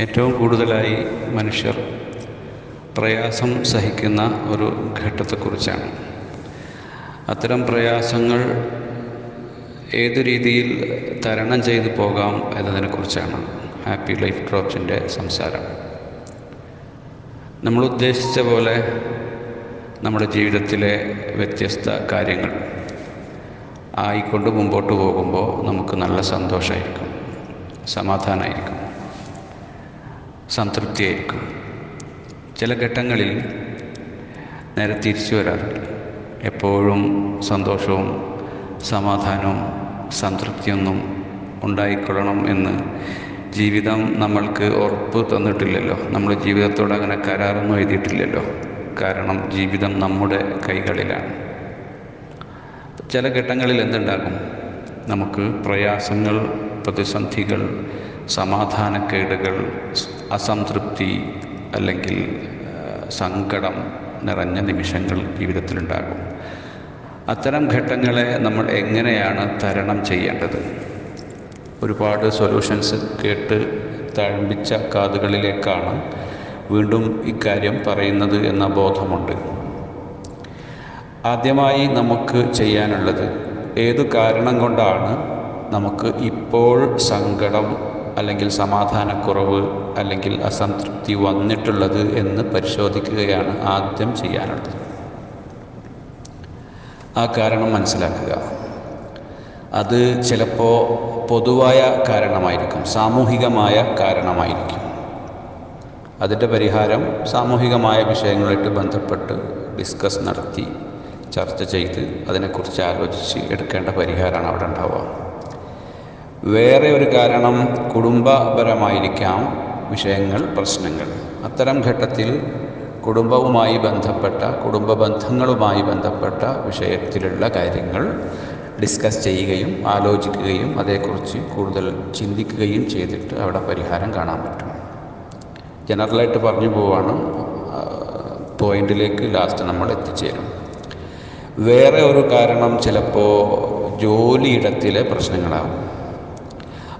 ഏറ്റവും കൂടുതലായി മനുഷ്യർ പ്രയാസം സഹിക്കുന്ന ഒരു ഘട്ടത്തെക്കുറിച്ചാണ്. അത്തരം പ്രയാസങ്ങൾ ഏതു രീതിയിൽ തരണം ചെയ്തു പോകാം എന്നതിനെക്കുറിച്ചാണ് ഹാപ്പി ലൈഫ് ഡ്രോപ്സിന്റെ സംസാരം. നമ്മൾ ഉദ്ദേശിച്ച പോലെ നമ്മുടെ ജീവിതത്തിലെ വ്യത്യസ്ത കാര്യങ്ങൾ ആയിക്കൊണ്ട് മുമ്പോട്ട് പോകുമ്പോൾ നമുക്ക് നല്ല സന്തോഷമായിരിക്കും സമാധാനമായിരിക്കും. സംതൃപ്തിയായിരിക്കും. ചില ഘട്ടങ്ങളിൽ നേരെ തിരിച്ചു വരാറില്ല. എപ്പോഴും സന്തോഷവും സമാധാനവും സംതൃപ്തിയൊന്നും ഉണ്ടായിക്കൊള്ളണം എന്ന് ജീവിതം നമ്മൾക്ക് ഉറപ്പ് തന്നിട്ടില്ലല്ലോ. നമ്മൾ ജീവിതത്തോട് അങ്ങനെ കരാറൊന്നും എഴുതിയിട്ടില്ലല്ലോ. കാരണം ജീവിതം നമ്മുടെ കൈകളിലാണ്. ചില ഘട്ടങ്ങളിൽ എന്തുണ്ടാകും? നമുക്ക് പ്രയാസങ്ങൾ പ്രതിസന്ധികൾ സമാധാനക്കേടുകൾ അസംതൃപ്തി അല്ലെങ്കിൽ സങ്കടം നിറഞ്ഞ നിമിഷങ്ങൾ ജീവിതത്തിലുണ്ടാകും. അത്തരം ഘട്ടങ്ങളെ നമ്മൾ എങ്ങനെയാണ് തരണം ചെയ്യേണ്ടത്? ഒരുപാട് സൊല്യൂഷൻസ് കേട്ട് തഴമ്പിച്ച കാതുകളിലേക്കാണ് വീണ്ടും ഇക്കാര്യം പറയുന്നത് എന്ന ബോധമുണ്ട്. ആദ്യമായി നമുക്ക് ചെയ്യാനുള്ളത് ഏതു കാരണം കൊണ്ടാണ് നമുക്ക് ഇപ്പോൾ സങ്കടം അല്ലെങ്കിൽ സമാധാനക്കുറവ് അല്ലെങ്കിൽ അസംതൃപ്തി വന്നിട്ടുള്ളത് എന്ന് പരിശോധിക്കുകയാണ് ആദ്യം ചെയ്യാനുള്ളത്. ആ കാരണം മനസ്സിലാക്കുക. അത് ചിലപ്പോൾ പൊതുവായ കാരണമായിരിക്കും സാമൂഹികമായ കാരണമായിരിക്കും. അതിന്റെ പരിഹാരം സാമൂഹികമായ വിഷയങ്ങളായിട്ട് ബന്ധപ്പെട്ട് ഡിസ്കസ് നടത്തി ചർച്ച ചെയ്ത് അതിനെക്കുറിച്ച് ആലോചിച്ച് എടുക്കേണ്ട പരിഹാരമാണ് അവിടെ ഉണ്ടാവുക. വേറെ ഒരു കാരണം കുടുംബപരമായിരിക്കാം വിഷയങ്ങൾ പ്രശ്നങ്ങൾ. അത്തരം ഘട്ടത്തിൽ കുടുംബവുമായി ബന്ധപ്പെട്ട കുടുംബ ബന്ധങ്ങളുമായി ബന്ധപ്പെട്ട വിഷയത്തിലുള്ള കാര്യങ്ങൾ ഡിസ്കസ് ചെയ്യുകയും ആലോചിക്കുകയും അതേക്കുറിച്ച് കൂടുതൽ ചിന്തിക്കുകയും ചെയ്തിട്ട് അവിടെ പരിഹാരം കാണാൻ പറ്റും. ജനറലായിട്ട് പറഞ്ഞു പോവാണ് പോയിന്റിലേക്ക് ലാസ്റ്റ് നമ്മൾ എത്തിച്ചേരും. വേറെ ഒരു കാരണം ചിലപ്പോൾ ജോലിയിടത്തിലെ പ്രശ്നങ്ങളാകും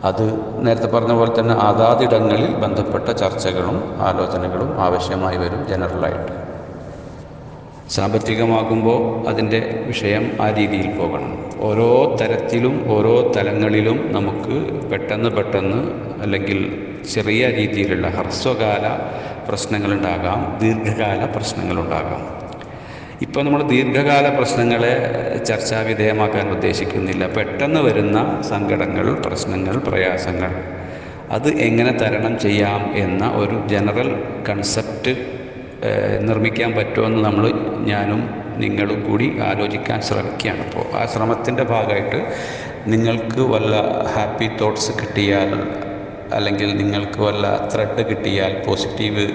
അത് നേരത്തെ പറഞ്ഞ പോലെ തന്നെ അതാതിടങ്ങളിൽ ബന്ധപ്പെട്ട ചർച്ചകളും ആലോചനകളും ആവശ്യമായി വരും ജനറലായിട്ട്. സാമ്പത്തികമാകുമ്പോൾ അതിന്റെ വിഷയം ആ രീതിയിൽ പോകണം. ഓരോ തരത്തിലും ഓരോ തലങ്ങളിലും നമുക്ക് പെട്ടെന്ന് പെട്ടെന്ന് അല്ലെങ്കിൽ ചെറിയ രീതിയിലുള്ള ഹ്രസ്വകാല പ്രശ്നങ്ങളുണ്ടാകാം ദീർഘകാല പ്രശ്നങ്ങളുണ്ടാകാം. ഇപ്പോൾ നമ്മൾ ദീർഘകാല പ്രശ്നങ്ങളെ ചർച്ചാ വിധേയമാക്കാൻ ഉദ്ദേശിക്കുന്നില്ല. പെട്ടെന്ന് വരുന്ന സങ്കടങ്ങൾ പ്രശ്നങ്ങൾ പ്രയാസങ്ങൾ അത് എങ്ങനെ തരണം ചെയ്യാം എന്ന ഒരു ജനറൽ കൺസെപ്റ്റ് നിർമ്മിക്കാൻ പറ്റുമെന്ന് നമ്മൾ ഞാനും നിങ്ങളും കൂടി ആലോചിക്കാൻ ശ്രമിക്കുകയാണ്. അപ്പോൾ ആ ശ്രമത്തിന്റെ ഭാഗമായിട്ട് നിങ്ങൾക്ക് വല്ല ഹാപ്പി തോട്ട്സ് കിട്ടിയാൽ അല്ലെങ്കിൽ നിങ്ങൾക്ക് വല്ല ത്രെഡ് കിട്ടിയാൽ പോസിറ്റീവ്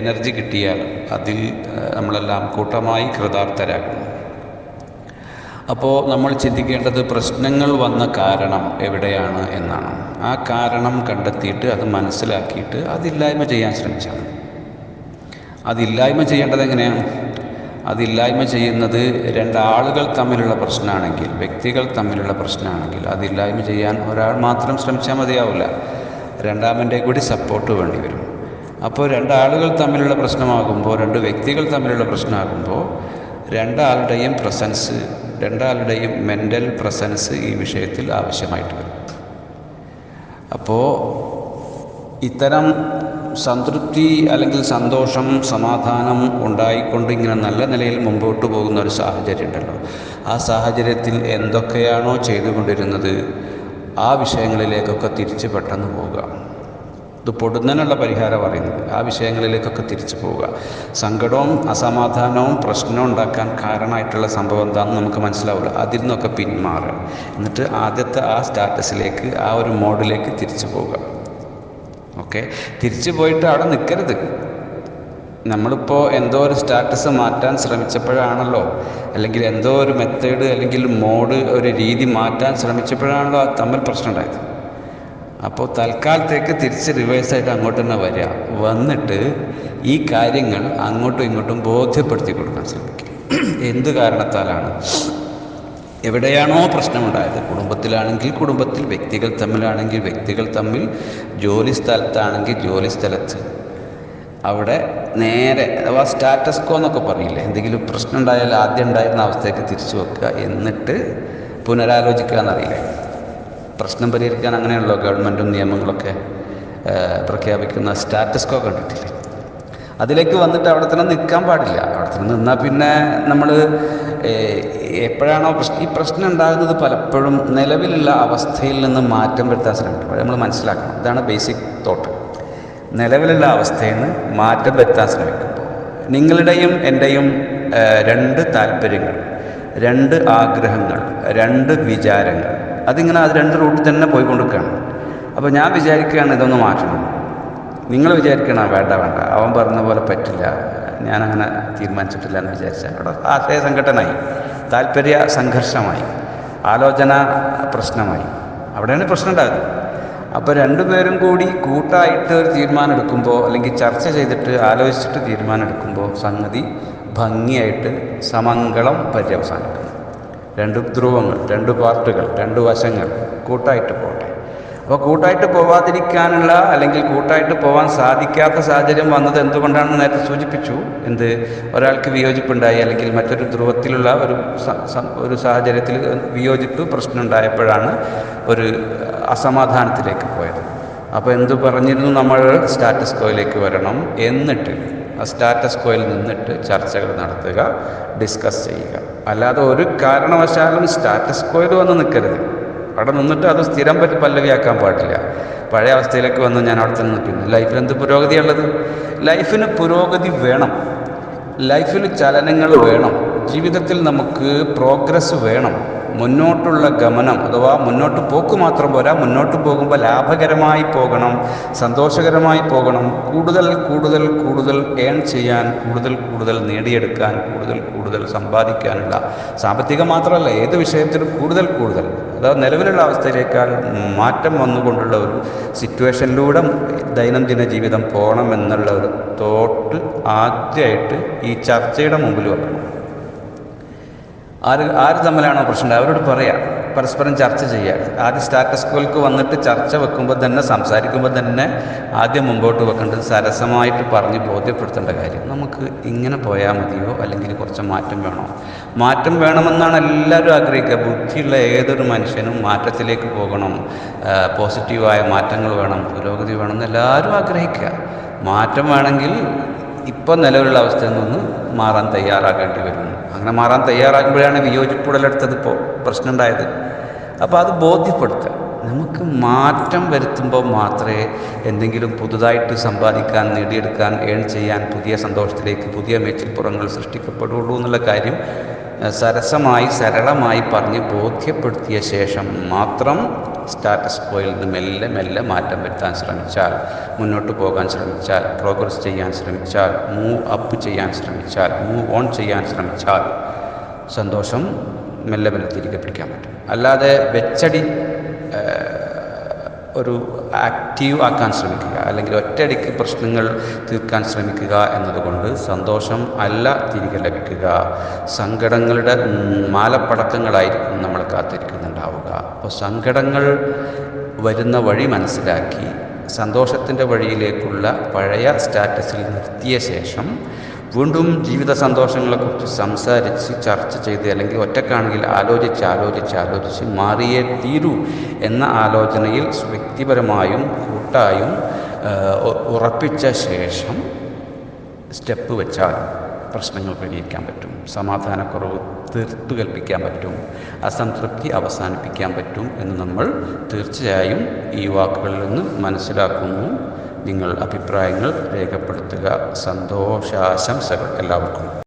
എനർജി കിട്ടിയാൽ അതിൽ നമ്മളെല്ലാം കൂട്ടമായി കൃതാർത്ഥരാകും അപ്പോൾ നമ്മൾ ചിന്തിക്കേണ്ടത് പ്രശ്നങ്ങൾ വന്ന കാരണം എവിടെയാണ് എന്നാണ്. ആ കാരണം കണ്ടെത്തിയിട്ട് അത് മനസ്സിലാക്കിയിട്ട് അതില്ലായ്മ ചെയ്യാൻ ശ്രമിച്ചാൽ അതില്ലായ്മ ചെയ്യേണ്ടത് എങ്ങനെയാണ്? അതില്ലായ്മ ചെയ്യുന്നത് രണ്ടാളുകൾ തമ്മിലുള്ള പ്രശ്നമാണെങ്കിൽ വ്യക്തികൾ തമ്മിലുള്ള പ്രശ്നമാണെങ്കിൽ അതില്ലായ്മ ചെയ്യാൻ ഒരാൾ മാത്രം ശ്രമിച്ചാൽ മതിയാവില്ല. രണ്ടാമന്റെ കൂടി സപ്പോർട്ട് വേണ്ടി വരും. അപ്പോൾ രണ്ടാളുകൾ തമ്മിലുള്ള പ്രശ്നമാകുമ്പോൾ രണ്ട് വ്യക്തികൾ തമ്മിലുള്ള പ്രശ്നമാകുമ്പോൾ രണ്ടാളുടെയും പ്രസൻസ് രണ്ടാളുടെയും മെന്റൽ പ്രസൻസ് ഈ വിഷയത്തിൽ ആവശ്യമായിട്ട് വരും. അപ്പോൾ ഇത്തരം സംതൃപ്തി അല്ലെങ്കിൽ സന്തോഷം സമാധാനം ഉണ്ടായിക്കൊണ്ട് ഇങ്ങനെ നല്ല നിലയിൽ മുമ്പോട്ട് പോകുന്ന ഒരു സാഹചര്യം ഉണ്ടല്ലോ. ആ സാഹചര്യത്തിൽ എന്തൊക്കെയാണോ ചെയ്തുകൊണ്ടിരുന്നത് ആ വിഷയങ്ങളിലേക്കൊക്കെ തിരിച്ച് പെട്ടെന്ന് പോവുക. ഇത് പൊടുന്നതിനുള്ള പരിഹാരം പറയുന്നത്. ആ വിഷയങ്ങളിലേക്കൊക്കെ തിരിച്ചു പോവുക. സങ്കടവും അസമാധാനവും പ്രശ്നവും ഉണ്ടാക്കാൻ കാരണമായിട്ടുള്ള സംഭവം എന്താണെന്ന് നമുക്ക് മനസ്സിലാവില്ല. അതിൽ നിന്നൊക്കെ പിന്മാറുക. എന്നിട്ട് ആദ്യത്തെ ആ സ്റ്റാറ്റസിലേക്ക് ആ ഒരു മോഡിലേക്ക് തിരിച്ചു പോവുക. ഓക്കെ? തിരിച്ചു പോയിട്ട് അവിടെ നിൽക്കരുത്. നമ്മളിപ്പോൾ എന്തോ ഒരു സ്റ്റാറ്റസ് മാറ്റാൻ ശ്രമിച്ചപ്പോഴാണല്ലോ അല്ലെങ്കിൽ എന്തോ ഒരു മെത്തേഡ് അല്ലെങ്കിൽ മോഡ് ഒരു രീതി മാറ്റാൻ ശ്രമിച്ചപ്പോഴാണല്ലോ തമ്മിൽ പ്രശ്നം ഉണ്ടായത്. അപ്പോൾ തൽക്കാലത്തേക്ക് തിരിച്ച് റിവേഴ്സായിട്ട് അങ്ങോട്ട് തന്നെ വരിക. വന്നിട്ട് ഈ കാര്യങ്ങൾ അങ്ങോട്ടും ഇങ്ങോട്ടും ബോധ്യപ്പെടുത്തി കൊടുക്കാൻ ശ്രമിക്കുക. എന്ത് കാരണത്താലാണ്? എവിടെയാണോ പ്രശ്നമുണ്ടായത്? കുടുംബത്തിലാണെങ്കിൽ കുടുംബത്തിൽ വ്യക്തികൾ തമ്മിലാണെങ്കിൽ വ്യക്തികൾ തമ്മിൽ ജോലി സ്ഥലത്താണെങ്കിൽ ജോലി സ്ഥലത്ത്. അവിടെ നേരെ അഥവാ സ്റ്റാറ്റസ് കോ എന്നൊക്കെ പറയില്ലേ? എന്തെങ്കിലും പ്രശ്നം ഉണ്ടായാൽ ആദ്യം ഉണ്ടായിരുന്ന അവസ്ഥയ്ക്ക് തിരിച്ചു വെക്കുക എന്നിട്ട് പുനരാലോചിക്കുക എന്നറിയില്ലേ പ്രശ്നം പരിഹരിക്കാൻ അങ്ങനെയുള്ള ഗവൺമെന്റും നിയമങ്ങളൊക്കെ പ്രഖ്യാപിക്കുന്ന സ്റ്റാറ്റസ് കോ കണ്ടിട്ടില്ലേ? അതിലേക്ക് വന്നിട്ട് അവിടെ തന്നെ നിൽക്കാൻ പാടില്ല. അവിടെ തന്നെ നിന്നാൽ പിന്നെ നമ്മൾ എപ്പോഴാണോ പ്രശ്നം ഈ പ്രശ്നം ഉണ്ടാകുന്നത് പലപ്പോഴും നിലവിലുള്ള അവസ്ഥയിൽ നിന്ന് മാറ്റം വരുത്താൻ ശ്രമിക്കും. നമ്മൾ മനസ്സിലാക്കണം. ഇതാണ് ബേസിക് തോട്ട് നിലവിലുള്ള അവസ്ഥയിൽ നിന്ന് മാറ്റം വരുത്താൻ ശ്രമിക്കുമ്പോൾ നിങ്ങളുടെയും എന്റെയും രണ്ട് താല്പര്യങ്ങൾ രണ്ട് ആഗ്രഹങ്ങൾ രണ്ട് വിചാരങ്ങൾ അതിങ്ങനെ അത് രണ്ട് റൂട്ടിൽ തന്നെ പോയിക്കൊണ്ടിരിക്കുകയാണ്. അപ്പോൾ ഞാൻ വിചാരിക്കുകയാണ് ഇതൊന്ന് മാറ്റണം. നിങ്ങൾ വിചാരിക്കണം വേണ്ട വേണ്ട അവൻ പറഞ്ഞ പോലെ പറ്റില്ല ഞാനങ്ങനെ തീരുമാനിച്ചിട്ടില്ല എന്ന് വിചാരിച്ചാൽ. അവിടെ ആശയ സംഘടനയായി താല്പര്യ സംഘർഷമായി ആലോചന പ്രശ്നമായി. അവിടെയാണ് പ്രശ്നം ഉണ്ടാകുന്നത്. അപ്പോൾ രണ്ടുപേരും കൂടി കൂട്ടായിട്ട് ഒരു തീരുമാനം എടുക്കുമ്പോൾ അല്ലെങ്കിൽ ചർച്ച ചെയ്തിട്ട് ആലോചിച്ചിട്ട് തീരുമാനം എടുക്കുമ്പോൾ സംഗതി ഭംഗിയായിട്ട് സമങ്കളം പര്യവസാനിക്കുന്നു. രണ്ട് ധ്രുവങ്ങൾ രണ്ട് പാർട്ടുകൾ രണ്ട് വശങ്ങൾ കൂട്ടായിട്ട് പോട്ടെ. അപ്പോൾ കൂട്ടായിട്ട് പോവാതിരിക്കാനുള്ള അല്ലെങ്കിൽ കൂട്ടായിട്ട് പോകാൻ സാധിക്കാത്ത സാഹചര്യം വന്നത് എന്തുകൊണ്ടാണെന്ന് നേരത്തെ സൂചിപ്പിച്ചു. എന്ത്? ഒരാൾക്ക് വിയോജിപ്പുണ്ടായി അല്ലെങ്കിൽ മറ്റൊരു ധ്രുവത്തിലുള്ള ഒരു ഒരു സാഹചര്യത്തിൽ വിയോജിപ്പ് പ്രശ്നം ഉണ്ടായപ്പോഴാണ് ഒരു അസമാധാനത്തിലേക്ക് പോയത്. അപ്പോൾ എന്ത് പറഞ്ഞിരുന്നു നമ്മൾ? സ്റ്റാറ്റസ് കോയിലേക്ക് വരണം. എന്നിട്ട് ആ സ്റ്റാറ്റസ് കോയിൽ നിന്നിട്ട് ചർച്ചകൾ നടത്തുക ഡിസ്കസ് ചെയ്യുക. അല്ലാതെ ഒരു കാരണവശാലും സ്റ്റാറ്റസ് കോയിൽ വന്ന് നിൽക്കരുത്. അവിടെ നിന്നിട്ട് അത് സ്ഥിരം പറ്റി പല്ലവിയാക്കാൻ പാടില്ല. പഴയ അവസ്ഥയിലേക്ക് വന്ന് ഞാൻ അവിടെ തന്നെ നിൽക്കുന്നു. ലൈഫിൽ എന്ത് പുരോഗതിയുള്ളത്? ലൈഫിന് പുരോഗതി വേണം. ലൈഫിൽ ചലനങ്ങൾ വേണം. ജീവിതത്തിൽ നമുക്ക് പ്രോഗ്രസ് വേണം. മുന്നോട്ടുള്ള ഗമനം അഥവാ മുന്നോട്ട് പോക്ക് മാത്രം പോരാ മുന്നോട്ട് പോകുമ്പോൾ ലാഭകരമായി പോകണം സന്തോഷകരമായി പോകണം. കൂടുതൽ കൂടുതൽ കൂടുതൽ ഏൺ ചെയ്യാൻ കൂടുതൽ കൂടുതൽ നേടിയെടുക്കാൻ കൂടുതൽ കൂടുതൽ സമ്പാദിക്കാനുള്ള സാമ്പത്തികം മാത്രമല്ല ഏത് വിഷയത്തിലും കൂടുതൽ കൂടുതൽ. അതായത് നിലവിലുള്ള അവസ്ഥയിലേക്കാൾ മാറ്റം വന്നുകൊണ്ടുള്ള ഒരു സിറ്റുവേഷനിലൂടെ ദൈനംദിന ജീവിതം പോകണം എന്നുള്ള ഒരു തോട്ട് ആദ്യമായിട്ട് ഈ ചർച്ചയുടെ മുമ്പിൽ വെക്കണം. ആര് ആര് തമ്മിലാണോ പ്രശ്നം? അവരോട് പറയാം. പരസ്പരം ചർച്ച ചെയ്യുക. ആദ്യം സ്റ്റാറ്റസ് കോൾക്ക് വന്നിട്ട് ചർച്ച വെക്കുമ്പോൾ തന്നെ സംസാരിക്കുമ്പോൾ തന്നെ ആദ്യം മുമ്പോട്ട് വെക്കേണ്ടത് സരസമായിട്ട് പറഞ്ഞ് ബോധ്യപ്പെടുത്തേണ്ട കാര്യം. നമുക്ക് ഇങ്ങനെ പോയാൽ മതിയോ? അല്ലെങ്കിൽ കുറച്ച് മാറ്റം വേണോ? മാറ്റം വേണമെന്നാണ് എല്ലാവരും ആഗ്രഹിക്കുക. ബുദ്ധിയുള്ള ഏതൊരു മനുഷ്യനും മാറ്റത്തിലേക്ക് പോകണം. പോസിറ്റീവായ മാറ്റങ്ങൾ വേണം പുരോഗതി വേണം എല്ലാവരും ആഗ്രഹിക്കുക. മാറ്റം വേണമെങ്കിൽ ഇപ്പോൾ നിലവിലുള്ള അവസ്ഥയിൽ നിന്ന് മാറാൻ തയ്യാറാകേണ്ടി വരുന്നു അങ്ങനെ മാറാൻ തയ്യാറാകുമ്പോഴാണ് വിയോജിപ്പുടലെടുത്തത് ഇപ്പോൾ പ്രശ്നം ഉണ്ടായത് അപ്പോൾ അത് ബോധ്യപ്പെടുത്തുക. നമുക്ക് മാറ്റം വരുത്തുമ്പോൾ മാത്രമേ എന്തെങ്കിലും പുതുതായിട്ട് സമ്പാദിക്കാൻ നേടിയെടുക്കാൻ ഏൺ ചെയ്യാൻ പുതിയ സന്തോഷത്തിലേക്ക് പുതിയ മേച്ചിൽപ്പുറങ്ങൾ സൃഷ്ടിക്കപ്പെടുള്ളൂ എന്നുള്ള കാര്യം സരസമായി സരളമായി പറഞ്ഞ് ബോധ്യപ്പെടുത്തിയ ശേഷം മാത്രം സ്റ്റാറ്റസ് കോയിൽ നിന്ന് മെല്ലെ മെല്ലെ മാറ്റം വരുത്താൻ ശ്രമിച്ചാൽ മുന്നോട്ട് പോകാൻ ശ്രമിച്ചാൽ പ്രോഗ്രസ് ചെയ്യാൻ ശ്രമിച്ചാൽ മൂവ് അപ്പ് ചെയ്യാൻ ശ്രമിച്ചാൽ മൂവ് ഓൺ ചെയ്യാൻ ശ്രമിച്ചാൽ സന്തോഷം മെല്ലെ മെല്ലെ തിരികെ പിടിക്കാൻ പറ്റും. അല്ലാതെ വെച്ചടി ഒരു ആക്റ്റീവ് ആക്കാൻ ശ്രമിക്കുക അല്ലെങ്കിൽ ഒറ്റയടിക്ക് പ്രശ്നങ്ങൾ തീർക്കാൻ ശ്രമിക്കുക എന്നതുകൊണ്ട് സന്തോഷം അല്ല തിരികെ ലഭിക്കുക. സങ്കടങ്ങളുടെ മാലപ്പടക്കങ്ങളായിരിക്കും നമ്മൾ കാത്തിരിക്കുന്നുണ്ടാവുക. അപ്പോൾ സങ്കടങ്ങൾ വരുന്ന വഴി മനസ്സിലാക്കി സന്തോഷത്തിന്റെ വഴിയിലേക്കുള്ള പഴയ സ്റ്റാറ്റസിൽ നിർത്തിയ ശേഷം വീണ്ടും ജീവിത സന്തോഷങ്ങളെക്കുറിച്ച് സംസാരിച്ച് ചർച്ച ചെയ്ത് അല്ലെങ്കിൽ ഒറ്റക്കാണെങ്കിൽ ആലോചിച്ച് ആലോചിച്ച് ആലോചിച്ച് മാറിയേ തീരൂ എന്ന ആലോചനയിൽ വ്യക്തിപരമായും കൂട്ടായും ഉറപ്പിച്ച ശേഷം സ്റ്റെപ്പ് വെച്ചാൽ പ്രശ്നങ്ങൾ പരിഹരിക്കാൻ പറ്റും. സമാധാനക്കുറവ് തീർത്തു കൽപ്പിക്കാൻ പറ്റും. അസംതൃപ്തി അവസാനിപ്പിക്കാൻ പറ്റും എന്ന് നമ്മൾ തീർച്ചയായും ഈ വാക്കുകളിൽ നിന്ന് മനസ്സിലാക്കുന്നു. നിങ്ങൾ അഭിപ്രായങ്ങൾ രേഖപ്പെടുത്തുക. സന്തോഷാശംസകൾ എല്ലാവർക്കും.